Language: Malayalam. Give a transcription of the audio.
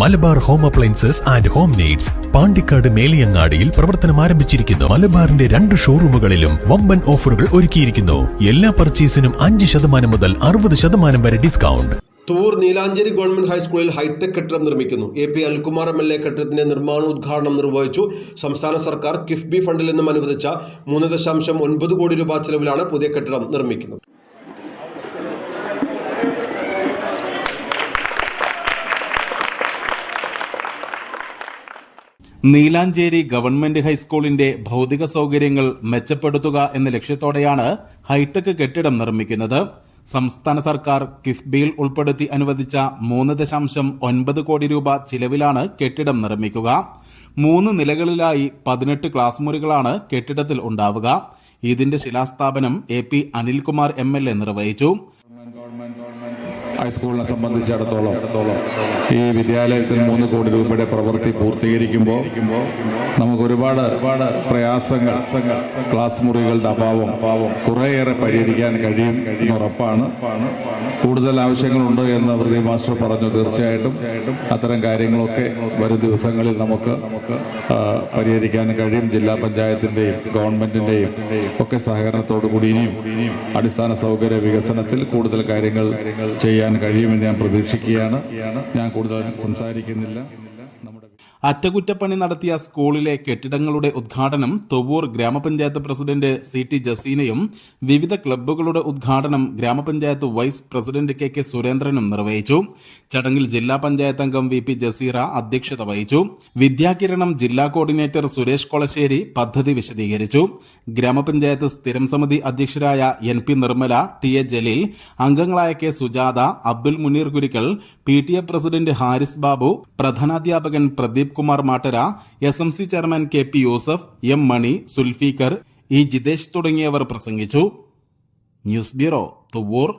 Malabar home appliances and home needs Pandikkad മേലിയങ്ങാടിയിൽ പ്രവർത്തനം ആരംഭിച്ചിരിക്കുന്നു. മലബാറിന്റെ രണ്ട് ഷോറൂമുകളിലും വമ്പൻ ഓഫറുകൾ ഒരുക്കിയിരിക്കുന്നു. എല്ലാ പർച്ചേസിനും അഞ്ച് ശതമാനം മുതൽ അറുപത് ശതമാനം വരെ ഡിസ്കൗണ്ട്. തൂർ നീലാഞ്ചേരി ഗവൺമെന്റ് ഹൈസ്കൂളിൽ ഹൈടെക് കെട്ടിടം നിർമ്മിക്കുന്നു. A P Anilkumar M L A കെട്ടിടത്തിന്റെ നിർമ്മാണോദ്ഘാടനം നിർവഹിച്ചു. സംസ്ഥാന സർക്കാർ കിഫ്ബി ഫണ്ടിൽ നിന്നും അനുവദിച്ച മൂന്ന് ദശാംശം ഒൻപത് കോടി രൂപ ചെലവിലാണ് പുതിയ കെട്ടിടം നിർമ്മിക്കുന്നത്. നീലാഞ്ചേരി ഗവൺമെന്റ് ഹൈസ്കൂളിന്റെ ഭൗതിക സൗകര്യങ്ങൾ മെച്ചപ്പെടുത്തുക എന്ന ലക്ഷ്യത്തോടെയാണ് ഹൈടെക് കെട്ടിടം നിർമ്മിക്കുന്നത്. സംസ്ഥാന സർക്കാർ കിഫ്ബിയിൽ ഉൾപ്പെടുത്തി അനുവദിച്ച മൂന്ന് ദശാംശം ഒൻപത് കോടി രൂപ ചിലവിലാണ് കെട്ടിടം നിർമ്മിക്കുക. മൂന്ന് നിലകളിലായി പതിനെട്ട് ക്ലാസ് മുറികളാണ് കെട്ടിടത്തിൽ ഉണ്ടാവുക. ഇതിന്റെ ശിലാസ്ഥാപനം A P Anilkumar M L A നിർവഹിച്ചു. ഹൈസ്കൂളിനെ സംബന്ധിച്ചിടത്തോളം ഈ വിദ്യാലയത്തിൽ മൂന്ന് കോടി രൂപയുടെ പ്രവൃത്തി പൂർത്തീകരിക്കുമ്പോൾ നമുക്ക് ഒരുപാട് പ്രയാസങ്ങൾ ക്ലാസ് മുറികളുടെ അഭാവം കുറേയേറെ പരിഹരിക്കാൻ കഴിയും എന്ന് ഉറപ്പാണ്. കൂടുതൽ ആവശ്യങ്ങളുണ്ട് എന്ന് പ്രദീപ് മാസ്റ്റർ പറഞ്ഞു. തീർച്ചയായിട്ടും അത്തരം കാര്യങ്ങളൊക്കെ വരും ദിവസങ്ങളിൽ നമുക്ക് പരിഹരിക്കാൻ കഴിയും. ജില്ലാ പഞ്ചായത്തിന്റെയും ഗവൺമെന്റിന്റെയും ഒക്കെ സഹകരണത്തോടു കൂടി ഇനിയും അടിസ്ഥാന സൗകര്യ വികസനത്തിൽ കൂടുതൽ കാര്യങ്ങൾ ചെയ്യാൻ കഴിയുമെന്ന് ഞാൻ പ്രതീക്ഷിക്കുകയാണ്. ഞാൻ കൂടുതൽ സംസാരിക്കുന്നില്ല. അറ്റകുറ്റപ്പണി നടത്തിയ സ്കൂളിലെ കെട്ടിടങ്ങളുടെ ഉദ്ഘാടനം തൊവൂർ ഗ്രാമപഞ്ചായത്ത് പ്രസിഡന്റ് സി ടി ജസീനയും വിവിധ ക്ലബ്ബുകളുടെ ഉദ്ഘാടനം ഗ്രാമപഞ്ചായത്ത് വൈസ് പ്രസിഡന്റ് കെ കെ സുരേന്ദ്രനും നിർവഹിച്ചു. ചടങ്ങിൽ ജില്ലാ പഞ്ചായത്ത് അംഗം വി പി ജസീറ അധ്യക്ഷത വഹിച്ചു. വിദ്യാകിരണം ജില്ലാ കോർഡിനേറ്റർ സുരേഷ് കൊളശ്ശേരി പദ്ധതി വിശദീകരിച്ചു. ഗ്രാമപഞ്ചായത്ത് സ്ഥിരം സമിതി അധ്യക്ഷരായ N P Nirmala T A Jaleel അംഗങ്ങളായ K Sujatha Abdul Muneer Kurikkal P T A president Haris Babu പ്രധാനാധ്യാപകൻ Pradeep Kumar Mattara S M C chairman K P Yusuf M Mani Sulfeekhar E Jithesh തുടങ്ങിയവർ പ്രസംഗിച്ചു. News bureau Thuvvur.